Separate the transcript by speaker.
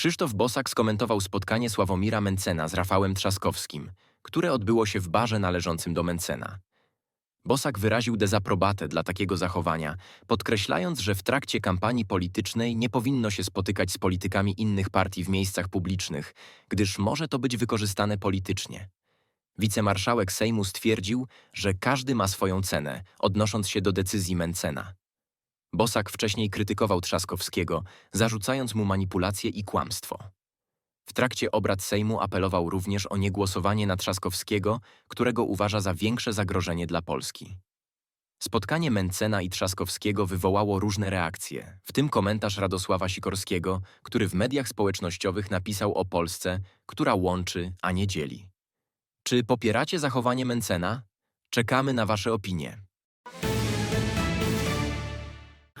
Speaker 1: Krzysztof Bosak skomentował spotkanie Sławomira Mencena z Rafałem Trzaskowskim, które odbyło się w barze należącym do Mencena. Bosak wyraził dezaprobatę dla takiego zachowania, podkreślając, że w trakcie kampanii politycznej nie powinno się spotykać z politykami innych partii w miejscach publicznych, gdyż może to być wykorzystane politycznie. Wicemarszałek Sejmu stwierdził, że każdy ma swoją cenę, odnosząc się do decyzji Mencena. Bosak wcześniej krytykował Trzaskowskiego, zarzucając mu manipulację i kłamstwo. W trakcie obrad Sejmu apelował również o niegłosowanie na Trzaskowskiego, którego uważa za większe zagrożenie dla Polski. Spotkanie Mencena i Trzaskowskiego wywołało różne reakcje, w tym komentarz Radosława Sikorskiego, który w mediach społecznościowych napisał o Polsce, która łączy, a nie dzieli. Czy popieracie zachowanie Mencena? Czekamy na Wasze opinie.